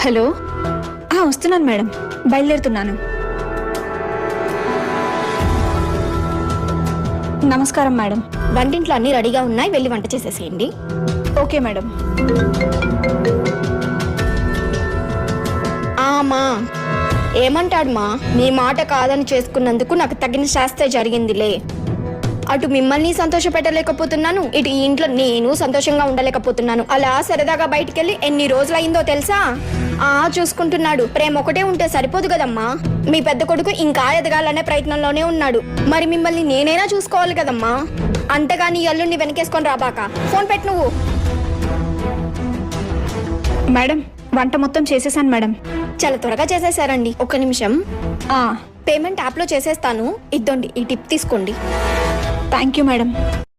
Hello? వస్తున్నాను madam. బయలుదేరుతున్నాను. నమస్కారం మేడం. వంటింట్లో అన్ని రెడీగా ఉన్నాయి వెళ్ళి వంట చేసేసేయండి. Okay madam. ఆమా ఏమంటాడు మా? నీ మాట కాదని చేసుకున్నందుకు నాకు తగిన శాస్త్ర జరిగిందిలే. అటు మిమ్మల్ని సంతోష పెట్టలేకపోతున్నాను ఇటు ఈ ఇంట్లో నేను సంతోషంగా ఉండలేకపోతున్నాను. అలా సరదాగా బయటికెళ్ళి ఎన్ని రోజులైందో తెలుసా? ఆ చూసుకుంటున్నాడు. ప్రేమ ఒకటే ఉంటే సరిపోదు కదమ్మా. మీ పెద్ద కొడుకు ఇంకా ఎదగాలనే ప్రయత్నంలోనే ఉన్నాడు. మరి మిమ్మల్ని నేనైనా చూసుకోవాలి కదమ్మా. అంతగాని ఈ అల్లుడిని వెనకేసుకొని రాబాక ఫోన్ పెట్టు నువ్వు. మేడం వంట మొత్తం చేసేసాను మేడం. చాలా త్వరగా చేసేసారండి. ఒక్క నిమిషం. పేమెంట్ యాప్లో చేసేస్తాను. ఇద్దండి ఈ టిప్ తీసుకోండి. Thank you madam.